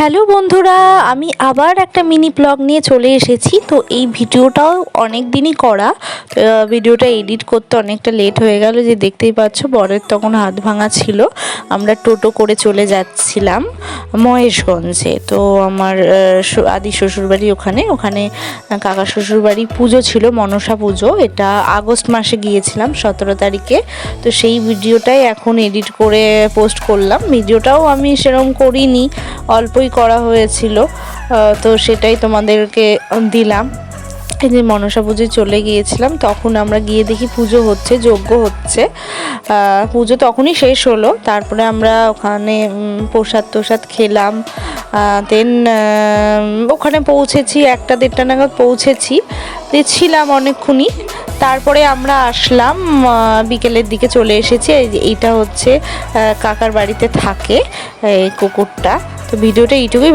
Hello বন্ধুরা, আমি আবার একটা মিনি ব্লগ নিয়ে চলে এসেছি। তো এই ভিডিওটাও অনেক দিনই করা। ভিডিওটা এডিট করতে অনেকটা লেট হয়ে গেল, যে দেখতেই পাচ্ছ বরের তখন হাত ভাঙা ছিল। আমরা টোটো করে চলে যাচ্ছিলাম মহেশগঞ্জে। তো আমার আদি শ্বশুরবাড়ি ওখানে। ওখানে কাকা শ্বশুরবাড়ি পুজো ছিল, মনসা পুজো। এটা আগস্ট মাসে গিয়েছিলাম, সতেরো তারিখে। তো সেই ভিডিওটাই এখন এডিট করে পোস্ট করলাম। ভিডিওটাও আমি সেরকম করিনি, অল্পই করা হয়েছিল তো সেটাই তোমাদেরকে দিলাম। এই যে মনসা পুজোয় চলে গিয়েছিলাম, তখন আমরা গিয়ে দেখি পুজো হচ্ছে, যজ্ঞ হচ্ছে। পুজো তখনই শেষ হলো, তারপরে আমরা ওখানে প্রসাদ তোসাদ খেলাম। দেন ওখানে পৌঁছেছি, একটা দেড়টা নাগাদ পৌঁছেছি। ছিলাম অনেকক্ষণই। তারপরে আমরা আসলাম বিকেলের দিকে চলে এসেছি। এইটা হচ্ছে কাকার বাড়িতে থাকে, এই কুকুরটা। তো ভিডিওটা এইটুকুই